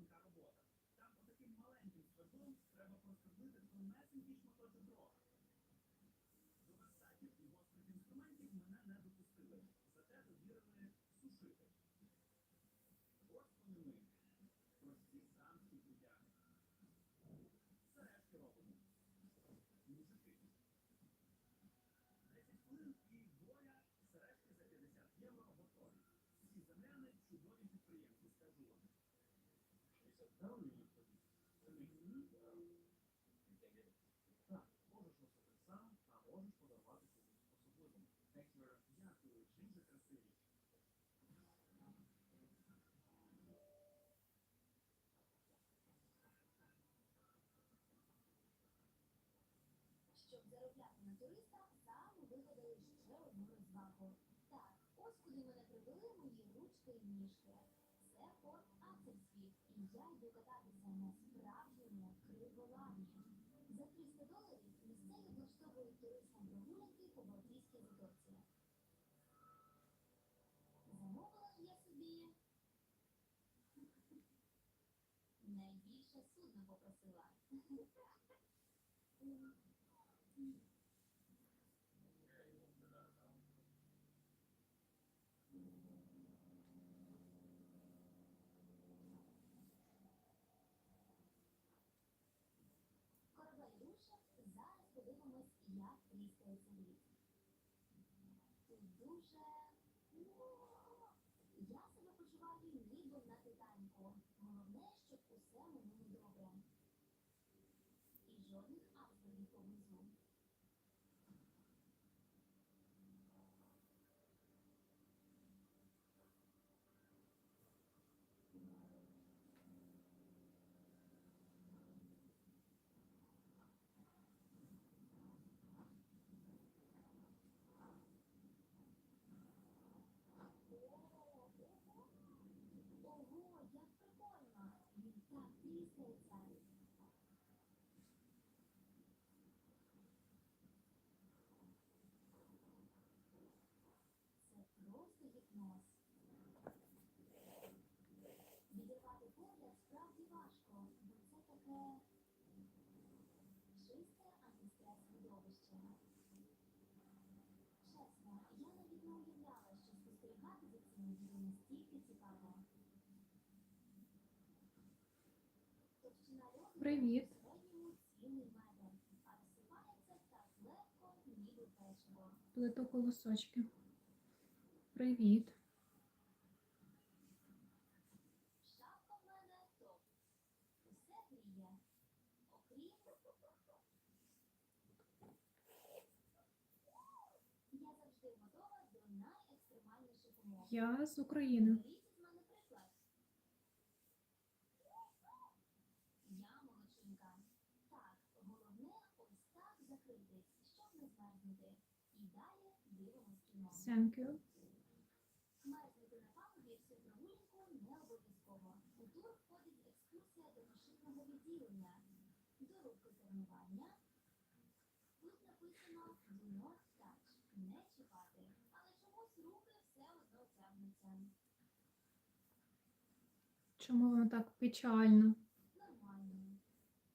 тонка робота. Там отаким маленьким свердлом треба просвердлити тонесенький шматочок дрова. До верстатів і гострих інструментів мене не допустили. Зате довірили сушити. Ось вони ми. Так, ось куди мене привели мої ручки і ніжки. Це порт я йду кататися на справжньому криволані. За 300 доларів місцеві влаштовують туристам прогулянки по Балтійській затоці. Замовила я собі найбільше судно попросила. Як тріскається лід. Тут дуже... Я себе почуваю ніби на титаньку. Головне, щоб усе минуло добре. І жодних айсбергів поблизу. Ого, як прикольно! Він так тріскається. Це просто гіпноз. Відірвати погляд справді важко, бо це таке чисте антистрес видовище. Чесно, я навіть не уявляла, що спостерігати за цим буде настільки цікаво. Товщина льоду Привіт. в середньому цілий метр, а розсипається так легко, ніби печиво. Плиту колосочки. Привіт. Шапка в мене топ. Усе гріє. Окрім. Я завжди готова. Я з України. Thank з мене приклад. Я молодчинка. Так, головне ось так закритись, щоб не змерзнути. І далі дивимось кіно. Thank you. Мерзнути на палубі всю прогулянку не обов'язково. У тур входить екскурсія до машинного відділення, до рубки кермування. Тут написано «Do not touch» – не чіпати, але чомусь руки все одно тягнуться. Чому воно так печально? Нормально.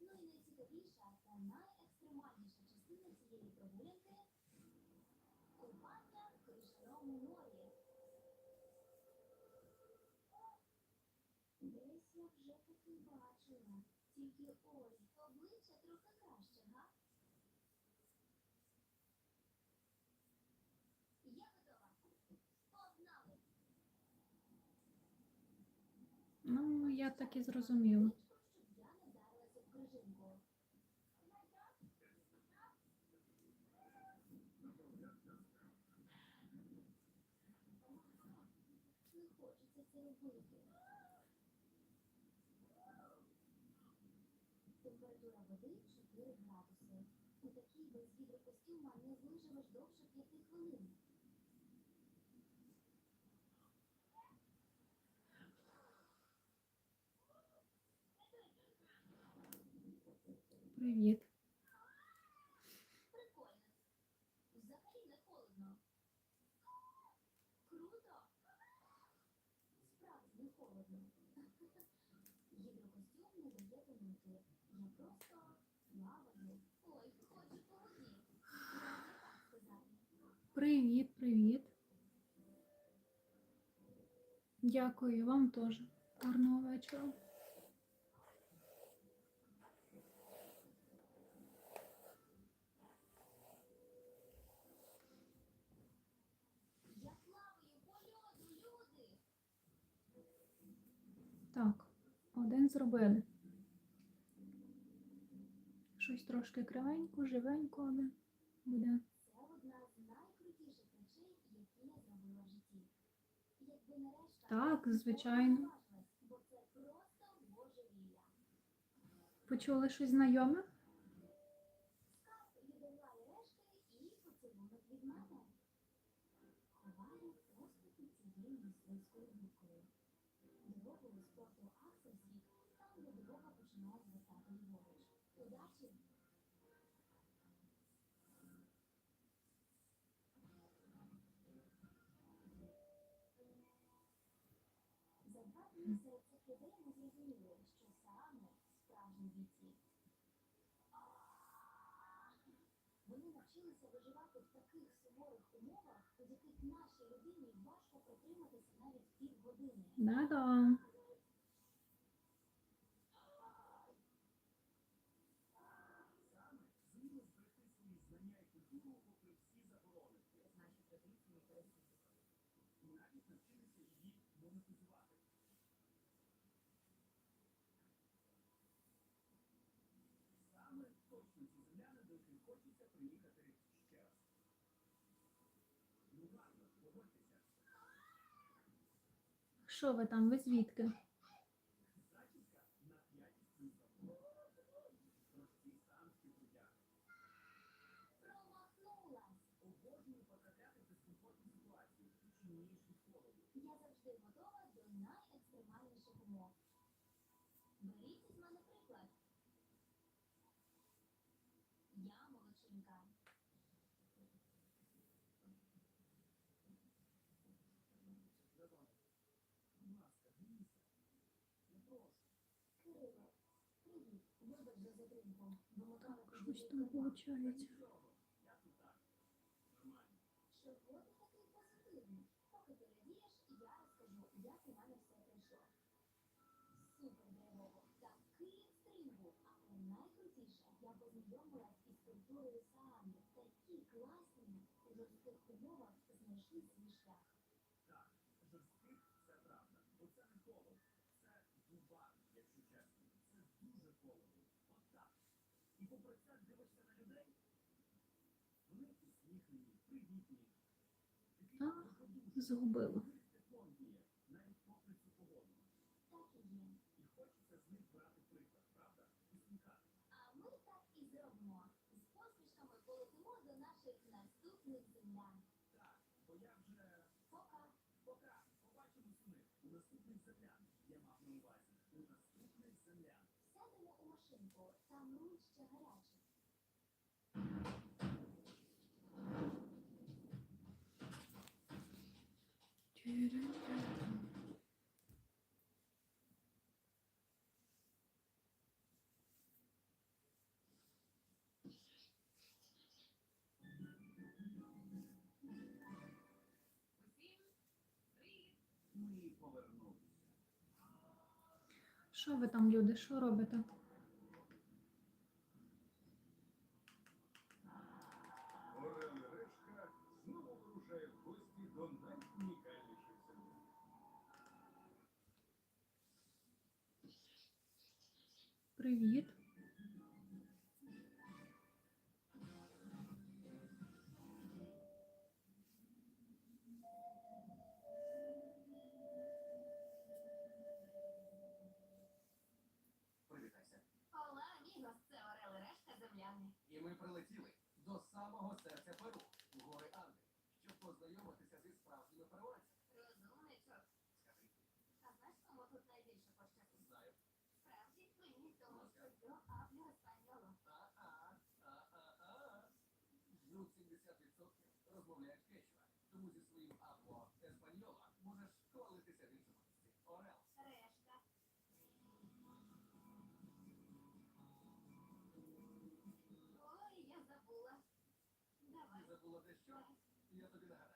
Ну і найцікавіша та найекстремальніша частина цієї прогулянки – купання в крижаному морі. Десь вже таки бачила. Тільки ой, обличчя трохи краще, га? Я готова. Погнали! Ну, я так і зрозуміла. Температура води 4 градуси. У такій без гідрокостюма не виживеш довше 5 хвилин. Привіт. Прикольно. Взагалі не холодно. Круто. Справді не холодно. Гідрокостюм не дає тонути. Я просто плаваю. Ой, хочу по воді. Можна так сказати. Привіт, привіт. Дякую вам теж. Гарного вечора. Я плаваю по льоду, люди. Так, один зробили. Щось трошки кривенько, живенько, але буде. Це одна з найкрутіших речей, які я зробила в житті. Якби нарешті Так, звичайно. Почули щось знайоме? Навчилися виживати в таких суворих умовах, у яких нашій людині важко протриматися навіть півгодини. Да-да. Саме точно ці земляни, до яких хочеться приїхати ще раз. Ну гарно, погодьтеся. Що ви там? Ви звідки? Зачіска на 5 плюсом. Прості самські путяки. Промахнулась! Обожнюю потрапляти в дискомфортні ситуації, чимніш від холоду. Я завжди готова до найекстремальніших умов. Беріть із мене приклад. Я молодчинка. Щось там виходить. Я тут І попри це дивишся на людей. Вони усміхнені, привітні. А, великодушні. Згубила. У них тепло є, навіть попри цю погоду. І хочеться з них брати приклад, правда? Усміхатися. А ми так і зробимо. З посмішками полетимо до наших наступних землян. Так, бо я вже Пока. пока побачимось у них у наступних землян. Я мав на увазі у наступних землян. Сядемо у машинку, там руль ще гарячий. Ми повернулися. Що ви там, люди? Що робите? Привіт. І решта земляни. І ми прилетіли до самого серця Перу, в гори Анди, щоб познайомитися зі справжніми перуанцями. Розумничок. Скажи, А знаєш, кому тут найбільше було дещо, і я тобі нагадаю.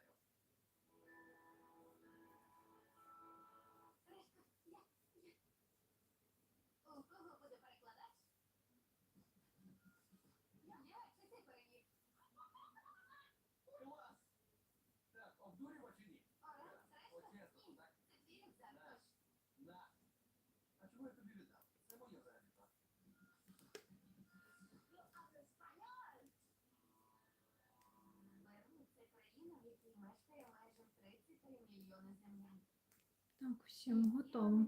Так, всім готово.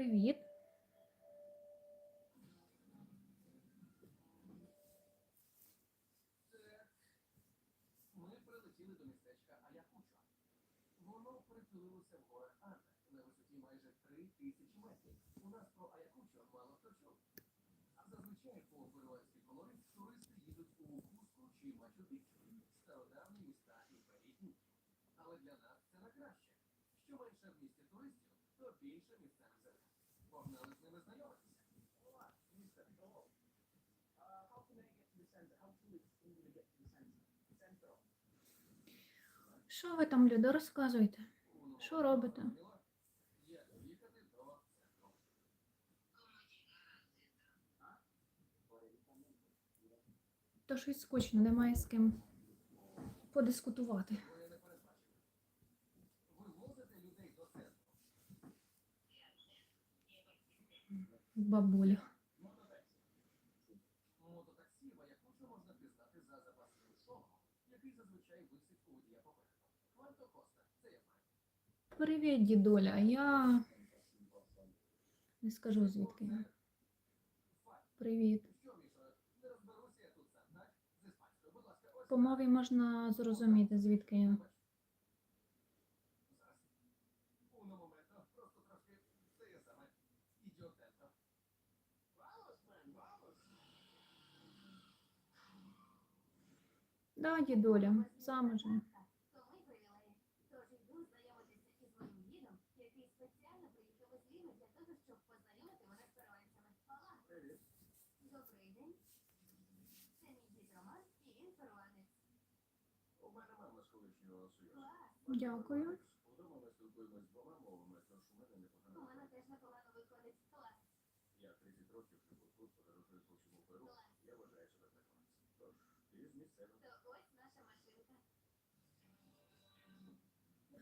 привіт. Ми прилетіли до містечка Аякуча. Воно притулилося в гори Анна на висоті майже 3 тисячі метрів. У нас про Аякуча мало хто зазвичай по туристи їдуть у Куску стародавні міста імперії. Але для нас це на краще. Що менше в місті туристів, то більше міста Що ви там, люди, розказуйте? Що робите? То щось скучно, немає з ким подискутувати. Бабуля. привіт, дідуля. Я не скажу звідки. Привіт. По мові можна зрозуміти, звідки я. Да, дідуля, саме же. Дякую.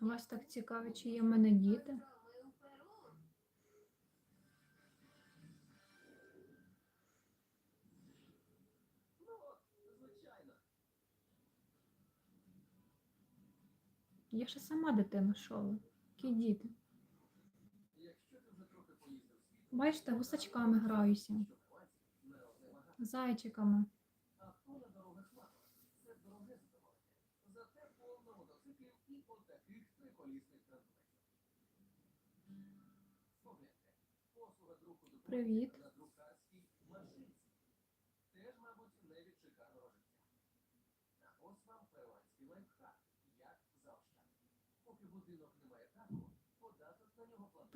Вас так цікавить, чи є в мене діти? Я ще сама дитину шола. Які діти. Бачите, гусачками граюся. Зайчиками. Привіт.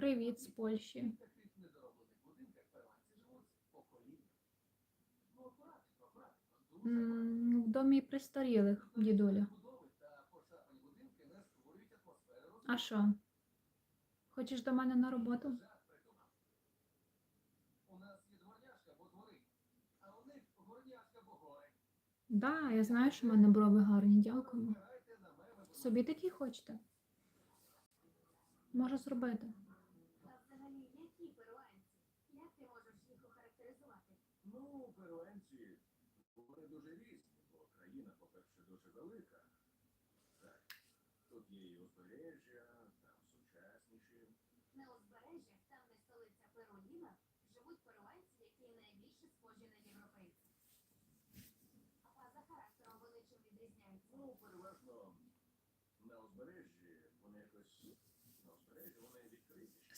Привіт з Польщі. В домі престарілих, дідуля. А що? Хочеш до мене на роботу? Да, я знаю, що в мене брови гарні, дякую. Собі такі хочете? Можу зробити.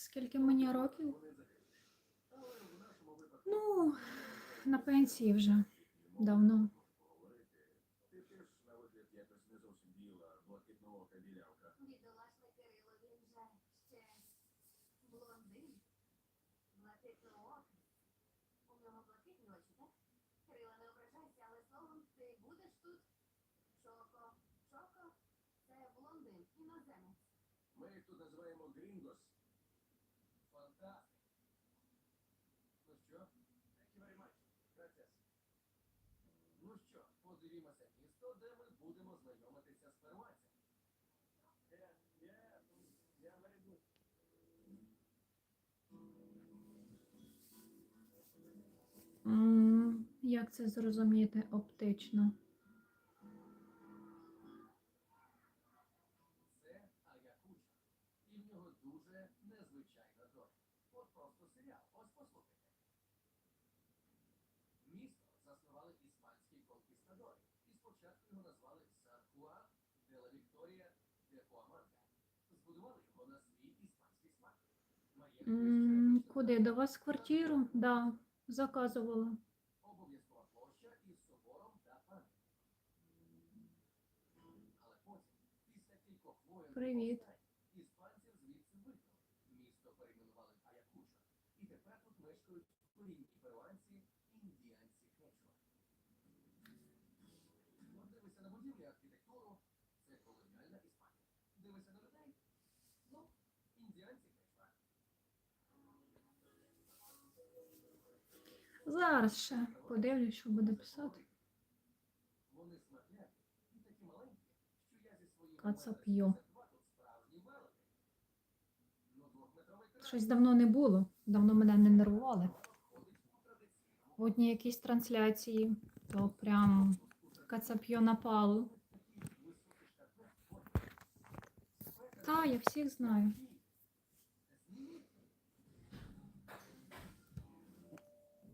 Скільки мені років? Ну, на пенсії вже давно. як це зрозуміти оптично? Це Аякуч. І в нього дуже незвичайна доля. От просто серіал. Ось послухайте. Місто заснували іспанські конкістадори. І спочатку його назвали Саркуа де ла Вікторія де Куамарка. Збудували його на свій іспанський смак. Куди до вас в квартиру? Да, заказувала. Привіт. Іспанців звідси Зараз ще подивлюсь, що буде писати. Кацап'ю. Щось давно не було, давно мене не нервували. В одній якійсь трансляції, то прям кацап'йо напало. Та, я всіх знаю.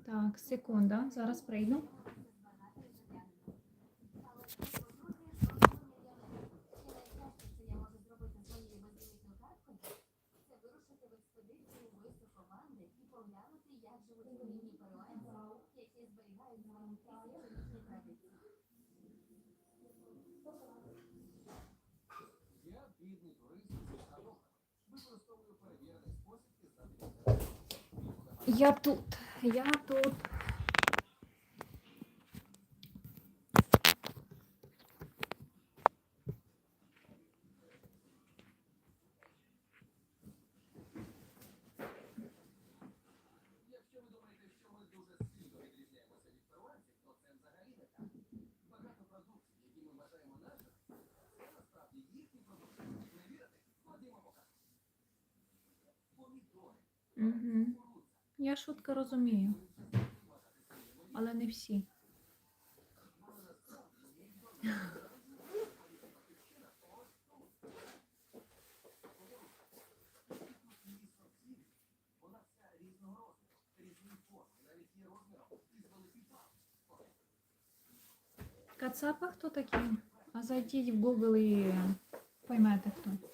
Так, секунда, зараз прийду. Я тут. Я тут. Угу. Я шутки розумію, але не всі. Кацапа хто такий? А зайдіть в Google і поймете хто.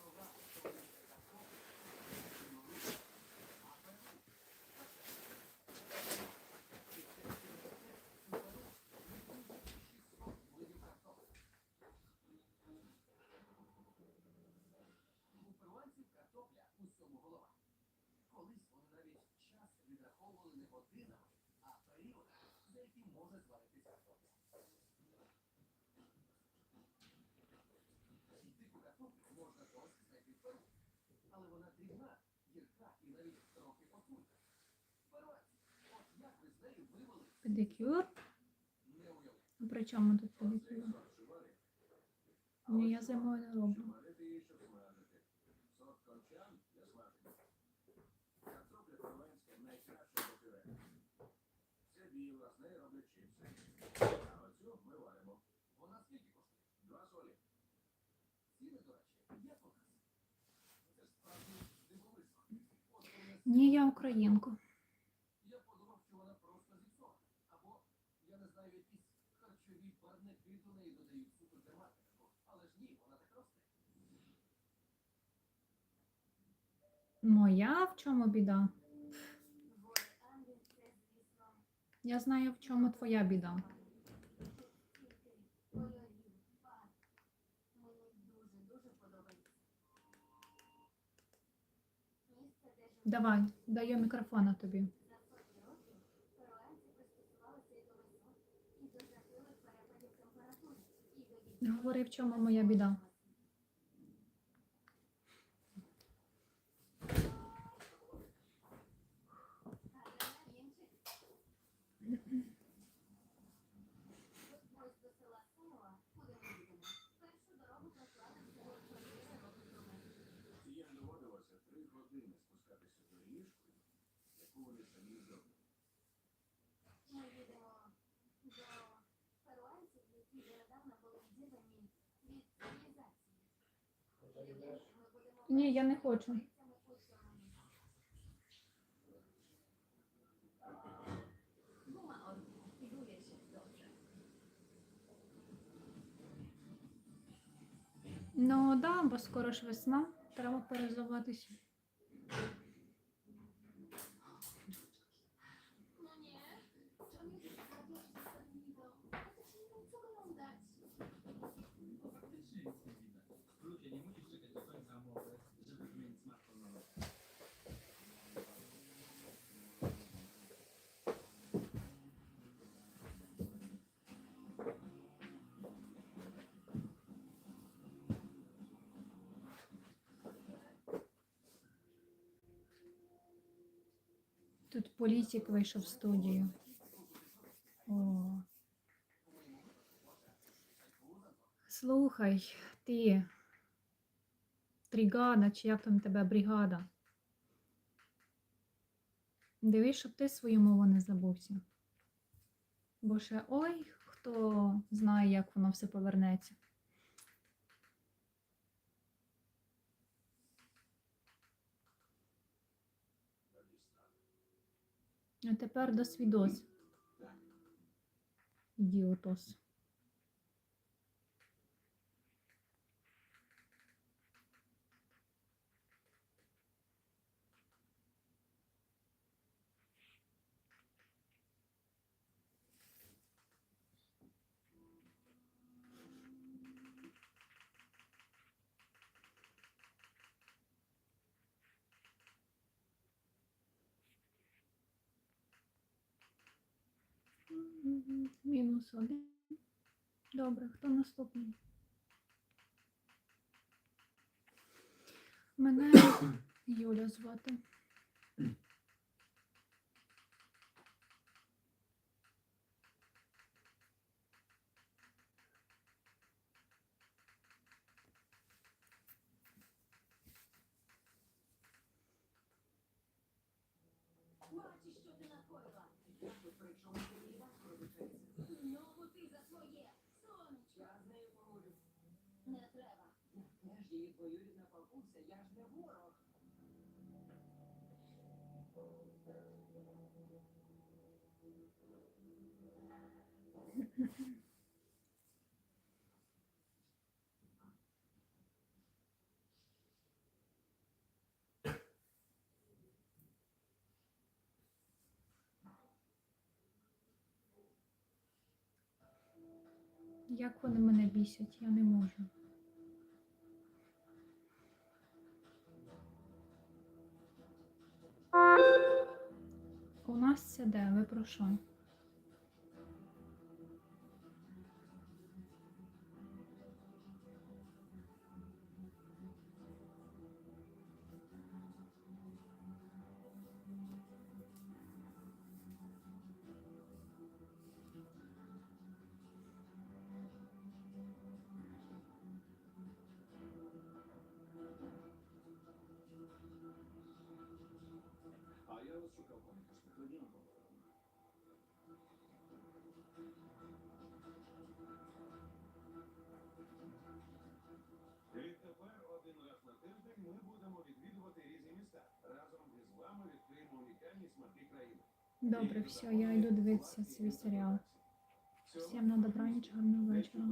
але вона дрібна, гірка і навіть трохи пакулька. Барваць, от як ви з нею вивели? Педикюр? При чому тут педикюр? Ні, я зимою не роблю. Ні, я українка. Я подумав, що вона просто зіпсована. Або, я не знаю, якісь харчові барвники до неї додають супермаркетах. Але ж ні, вона так росте. Моя в чому біда? Я знаю, в чому твоя біда. Тільки кольорів, фарб. Мені дуже-дуже подобається. Місце, де живуть Давай, даю мікрофона тобі. за сотні років, перуанці пристосувалися і до висот, і до жахливих перепадів температури, даю мікрофона тобі. Говори, в чому моя біда. Ні, я не хочу. Ну да, бо скоро ж весна, треба перезуватися. Тут політик вийшов в студію. О. Слухай, ти. Трігада, чи як там тебе бригада? Дивись, щоб ти свою мову не забувся. Бо ще ой, хто знає, як воно все повернеться. А тепер до свідос. Ідіотос. Мінус один. Добре, хто наступний? Мене Юля звати. Бачиш, що ти накоїла. Я тут при чому ти мені батько розлучається? Знову ти за своє. Сонечко, Я з нею поговорю. не треба. Я теж її двоюрідна бабуся, я ж не ворог. Як вони мене бісять, я не можу. У нас сяде, де? Ви про що? Добре, все, я йду дивитися свій серіал. Всім на добраніч, гарного вечора.